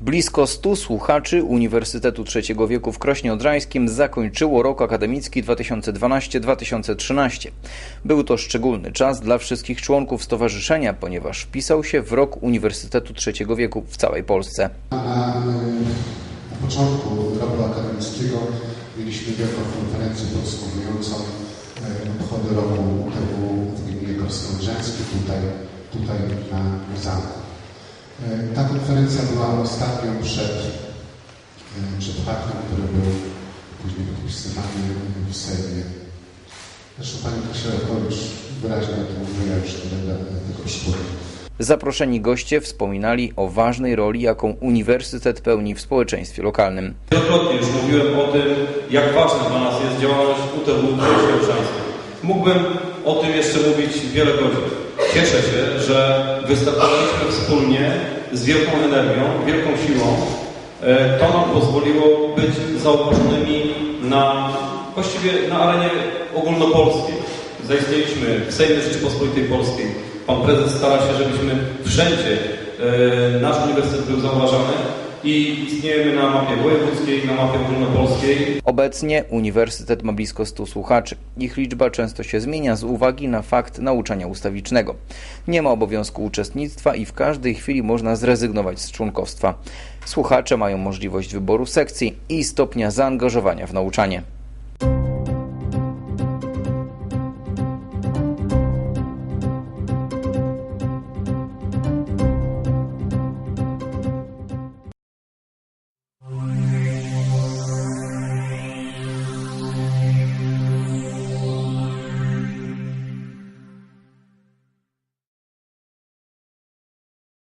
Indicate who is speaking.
Speaker 1: Blisko 100 słuchaczy Uniwersytetu Trzeciego Wieku w Krośnie Odrzańskim zakończyło rok akademicki 2012-2013. Był to szczególny czas dla wszystkich członków stowarzyszenia, ponieważ wpisał się w rok Uniwersytetu Trzeciego Wieku w całej Polsce.
Speaker 2: Na, na początku roku akademickiego mieliśmy wielką konferencję podsumowującą e, obchody roku w gminie Korsko-Odrzańskiej tutaj, tutaj na, na zamku. E, Ta konferencja była ostatnią przed, e, przed faktem, który był później podpisywany w Sejmie. Zresztą Pani Kasiarowicz wyraźnie o tym mówiła, już nie będę tego przywoływać.
Speaker 1: Zaproszeni goście wspominali o ważnej roli, jaką uniwersytet pełni w społeczeństwie lokalnym.
Speaker 3: Wielokrotnie już mówiłem o tym, jak ważna dla nas jest działalność UTW Polskiej Mógłbym o tym jeszcze mówić wiele godzin. Cieszę się, że wystartowaliśmy wspólnie z wielką energią, wielką siłą. E, To nam pozwoliło być zauważonymi na, właściwie na arenie ogólnopolskiej. Zaistnieliśmy w Sejmie Rzeczypospolitej Polskiej. Pan prezes stara się, żebyśmy wszędzie e, nasz uniwersytet był zauważany i istniejemy na mapie wojewódzkiej, na mapie ogólnopolskiej.
Speaker 1: Obecnie uniwersytet ma blisko 100 słuchaczy. Ich liczba często się zmienia z uwagi na fakt nauczania ustawicznego. Nie ma obowiązku uczestnictwa i w każdej chwili można zrezygnować z członkostwa. Słuchacze mają możliwość wyboru sekcji i stopnia zaangażowania w nauczanie.